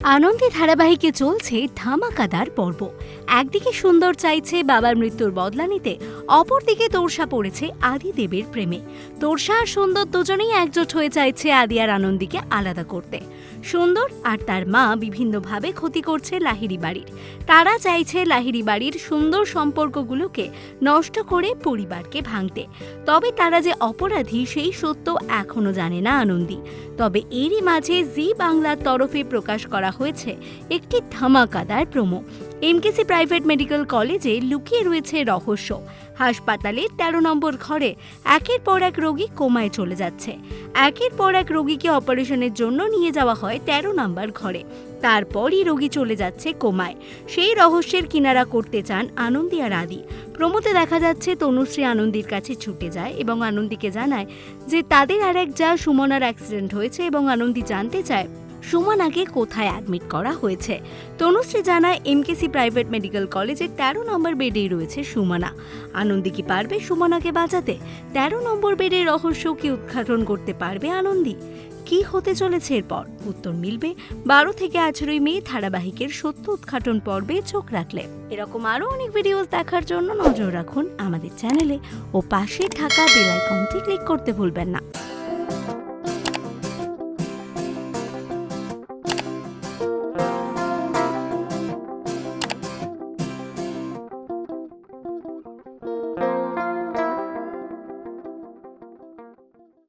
আনন্দে ধারাবাহিকে চলছে ধামাকাদার পর্ব। একদিকে সুন্দর চাইছে বাবার মৃত্যুর বদলা নিতে, অপরদিকে তোরসা পড়েছে আদিদেবের প্রেমে। তোরসা আর সুন্দর দুজনেই একজোট হয়ে চাইছে আদি আর আনন্দীকে আলাদা করতে। সুন্দর আর তার মা বিভিন্নভাবে ক্ষতি করছে লাহিড়ি বাড়ির। তারা চাইছে লাহিড়ি বাড়ির সুন্দর সম্পর্কগুলোকে নষ্ট করে পরিবারকে ভাঙতে। তবে তারা যে অপরাধী, সেই সত্য এখনও জানে না আনন্দী। তবে এরই মাঝে জি বাংলার তরফে প্রকাশ করা হয়েছে একটি ধামাকাদার প্রোমো। এমকেসি প্রাইভেট মেডিকেল কলেজে লুকিয়ে রয়েছে রহস্য। হাসপাতালে তেরো নম্বর ঘরে একের পর এক রোগী কোমায় চলে যাচ্ছে। একের পর এক রোগীকে অপারেশনের জন্য নিয়ে যাওয়া হয় তেরো নম্বর ঘরে। তারপরই রোগী চলে যাচ্ছে কোমায়। সেই রহস্যের কিনারা করতে চান আনন্দী আর আদি। প্রমোতে দেখা যাচ্ছে তনুশ্রী আনন্দীর কাছে ছুটে যায় এবং আনন্দীকে জানায় যে তাদের আর এক যা সুমনার অ্যাক্সিডেন্ট হয়েছে এবং আনন্দী জানতে চায় সুমনাকে কোথায় অ্যাডমিট করা হয়েছে? তনুশ্রী জানায় এমকেসি প্রাইভেট মেডিকেল কলেজের তেরো নম্বর বেডেই রয়েছে সুমনা। আনন্দী কি পারবে সুমনাকে বাঁচাতে? তেরো নম্বর বেডের রহস্য কি উদ্ঘাটন করতে পারবে আনন্দী? কি হতে চলেছে এরপর? উত্তর মিলবে বারো থেকে আঠেরোই মে ধারাবাহিকের সত্য উদ্ঘাটন পর্বে চোখ রাখলে। এরকম আরও অনেক ভিডিওস দেখার জন্য নজর রাখুন আমাদের চ্যানেলে ও পাশে থাকা বেল আইকনটি ক্লিক করতে ভুলবেন না।